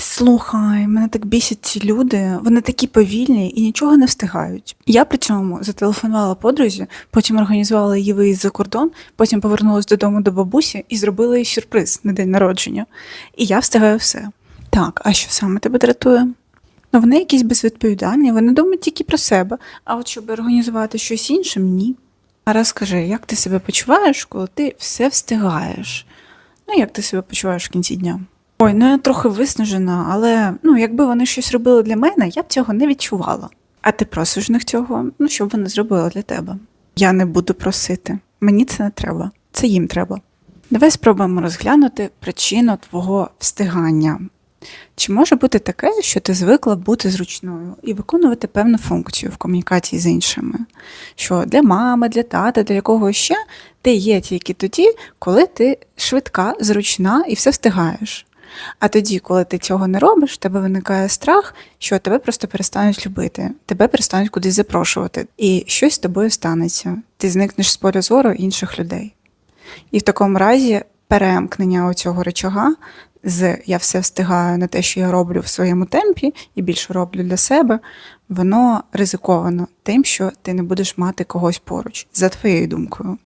Слухай, мене так бісять ці люди. Вони такі повільні і нічого не встигають. Я при цьому зателефонувала подрузі, потім організувала її виїзд за кордон, потім повернулась додому до бабусі і зробила їй сюрприз на день народження. І я встигаю все. Так, а що саме тебе дратує? Ну, вони якісь безвідповідальні, вони думають тільки про себе, а от щоб організувати щось іншим, ні. А розкажи, як ти себе почуваєш, коли ти все встигаєш? Ну, як ти себе почуваєш в кінці дня? Ой, ну я трохи виснажена, але ну, якби вони щось робили для мене, я б цього не відчувала. А ти просиш них цього, ну, щоб вони зробили для тебе. Я не буду просити. Мені це не треба, це їм треба. Давай спробуємо розглянути причину твого встигання. Чи може бути таке, що ти звикла бути зручною і виконувати певну функцію в комунікації з іншими? Що для мами, для тата, для якого ще ти є тільки тоді, коли ти швидка, зручна і все встигаєш. А тоді, коли ти цього не робиш, в тебе виникає страх, що тебе просто перестануть любити, тебе перестануть кудись запрошувати, і щось з тобою станеться. Ти зникнеш з поля зору інших людей. І в такому разі перемкнення оцього речага з я все встигаю на те, що я роблю в своєму темпі, і більше роблю для себе, воно ризиковано тим, що ти не будеш мати когось поруч, за твоєю думкою.